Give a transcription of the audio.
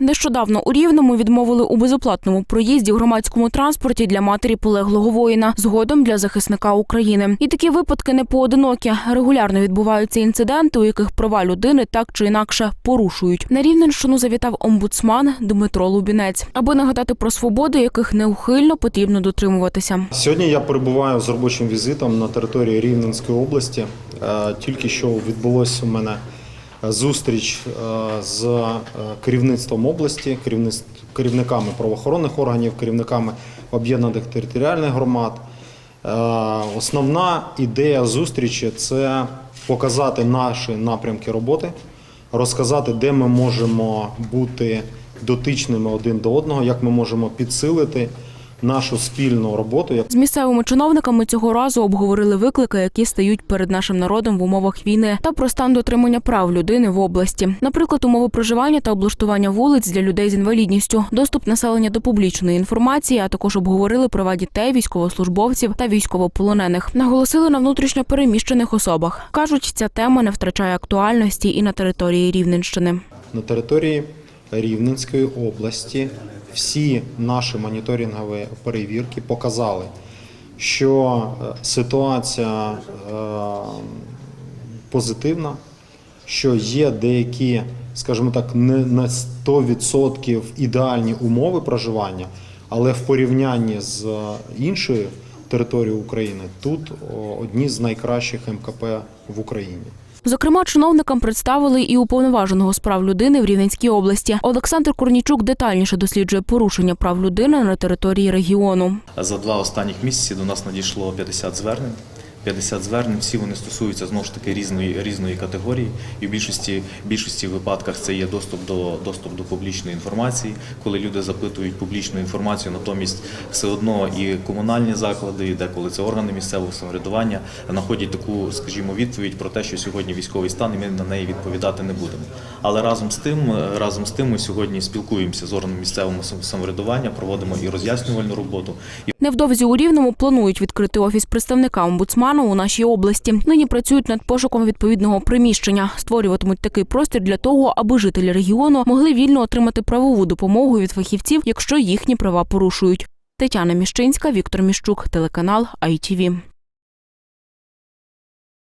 Нещодавно у Рівному відмовили у безоплатному проїзді в громадському транспорті для матері полеглого воїна, згодом для захисника України. І такі випадки не поодинокі. Регулярно відбуваються інциденти, у яких права людини так чи інакше порушують. На Рівненщину завітав омбудсман Дмитро Лубінець, аби нагадати про свободи, яких неухильно потрібно дотримуватися. Сьогодні я перебуваю з робочим візитом на території Рівненської області. Е, Тільки що відбулося у мене зустріч е, з е, керівництвом області, керівниками правоохоронних органів, керівниками об'єднаних територіальних громад. Е, Основна ідея зустрічі це показати наші напрямки роботи, розказати, де ми можемо бути дотичними один до одного, як ми можемо підсилити нашу спільну роботу. З місцевими чиновниками цього разу обговорили виклики, які стають перед нашим народом в умовах війни, та про стан дотримання прав людини в області. Наприклад, умови проживання та облаштування вулиць для людей з інвалідністю, доступ населення до публічної інформації, а також обговорили права дітей, військовослужбовців та військовополонених. Наголосили на внутрішньо переміщених особах. кажуть, ця тема не втрачає актуальності і на території Рівненщини. на території Рівненської області всі наші моніторингові перевірки показали, що е, ситуація е, позитивна, що є деякі, скажімо так, не на 100% ідеальні умови проживання, але в порівнянні з е, іншою територією України тут одні з найкращих МКП в Україні. Зокрема, чиновникам представили і уповноваженого з прав людини в Рівненській області. Олександр Корнічук детальніше досліджує порушення прав людини на території регіону. За два останніх місяці до нас надійшло 50 звернень. 50 звернень, всі вони стосуються знову ж таки різної різної категорії, і в більшості більшості випадках це є доступ до доступ до публічної інформації, коли люди запитують публічну інформацію, натомість все одно і комунальні заклади, і деколи це органи місцевого самоврядування знаходять таку, скажімо, відповідь про те, що сьогодні військовий стан, і ми на неї відповідати не будемо. Але разом з тим, разом з тим, ми сьогодні спілкуємося з органом місцевого самоврядування, проводимо і роз'яснювальну роботу, Невдовзі у Рівному планують відкрити офіс представника омбудсмана у нашій області. Нині працюють над пошуком відповідного приміщення. Створюватимуть такий простір для того, аби жителі регіону могли вільно отримати правову допомогу від фахівців, якщо їхні права порушують. Тетяна Міщинська, Віктор Міщук, телеканал ITV.